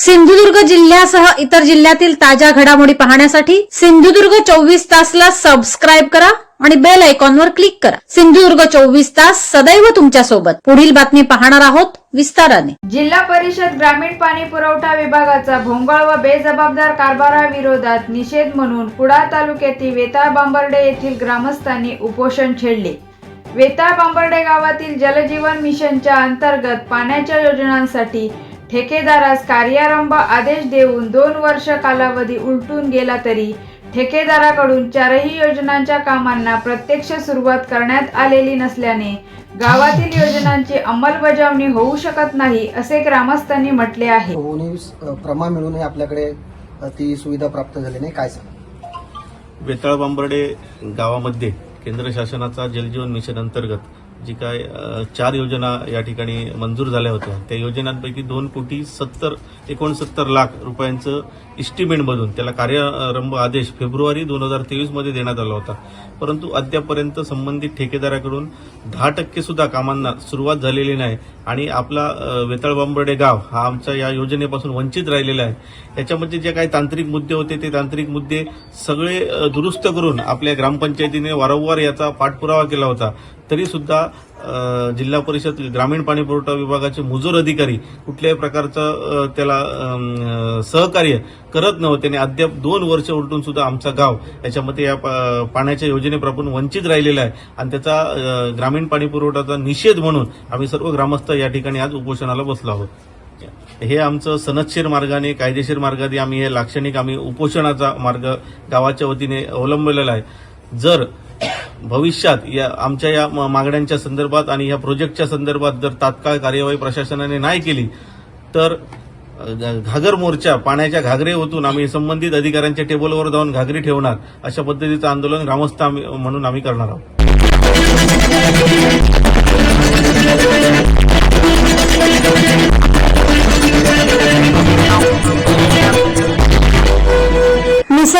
सिंधुदुर्ग जिल्ह्यासह इतर जिल्ह्यातील ताज्या घडामोडी पाहण्यासाठी सिंधुदुर्ग चोवीस तासला सबस्क्राईब करा आणि बेल आयकॉनवर क्लिक करा. सिंधुदुर्ग चोवीस तास सदैव तुमच्यासोबत पुढील बातमी पाहणार आहोत विस्ताराने. जिल्हा परिषद ग्रामीण पाणी पुरवठा विभागाचा भोंगळ व बेजबाबदार कारभाराविरोधात निषेध म्हणून कुडाळ तालुक्यातील वेताळ बांबर्डे येथील ग्रामस्थांनी उपोषण छेडले. वेताळ बांबर्डे गावातील जलजीवन मिशनच्या अंतर्गत पाण्याच्या योजनांसाठी ठेकेदारास कार्यारंभ आदेश देऊन दोन वर्ष कालावधी उलटून गेला तरी ठेकेदाराकडून चारही योजनांच्या कामांना प्रत्यक्ष सुरुवात करण्यात आलेली नसल्याने गावातील योजनांची अंमलबजावणी होऊ शकत नाही असे ग्रामस्थांनी म्हटले आहे. प्रमा मिळूनही आपल्याकडे ती सुविधा प्राप्त झाली नाही. काय सांग? वेताळ बांबर्डे गावामध्ये केंद्र शासनाचा जलजीवन मिशन अंतर्गत जी काय चार योजना या ठिकाणी मंजूर झाल्या होत्या. त्या योजनांपैकी दोन कोटी सत्तर एकोणसत्तर लाख रुपयांचं इस्टिमेट बनून त्याला कार्यारंभ आदेश फेब्रुवारी दोन हजार तेवीसमध्ये देण्यात आला होता. परंतु अद्यापर्यंत संबंधित ठेकेदाराकडून दहा टक्के सुद्धा कामांना सुरुवात झालेली नाही आणि आपला अ, गाव हा आमच्या या योजनेपासून वंचित राहिलेला आहे. याच्यामध्ये जे काही तांत्रिक मुद्दे होते ते तांत्रिक मुद्दे सगळे दुरुस्त करून आपल्या ग्रामपंचायतीने वारंवार याचा पाठपुरावा केला होता. तरीसुद्धा जिल्हा परिषद ग्रामीण पाणी पुरवठा विभागाचे मुजोर अधिकारी कुठल्याही प्रकारचं त्याला सहकार्य करत नव्हते आणि अद्याप दोन वर्ष उलटून सुद्धा आमचा गाव याच्यामध्ये या पा- पाण्याच्या योजनेपासून वंचित राहिलेला आहे. आणि त्याचा ग्रामीण पाणी पुरवठाचा निषेध म्हणून आम्ही सर्व ग्रामस्थ या ठिकाणी आज उपोषणाला बसलो आहोत. हे आमचं सनदशीर मार्गाने कायदेशीर मार्गाने आम्ही हे लाक्षणिक आम्ही उपोषणाचा मार्ग गावाच्या वतीने अवलंबलेला आहे. जर भविष्यात या आमच्या या मागण्यांच्या संदर्भात आणि या प्रोजेक्टच्या संदर्भात जर तात्काळ कार्यवाही प्रशासनाने नाही केली तर घागर मोर्चा पाण्याच्या घागरे ओतून आम्ही संबंधित अधिकाऱ्यांच्या टेबलवर जाऊन घागरी ठेवणार. अशा पद्धतीचं आंदोलन ग्रामस्थ म्हणून आम्ही करणार आहोत.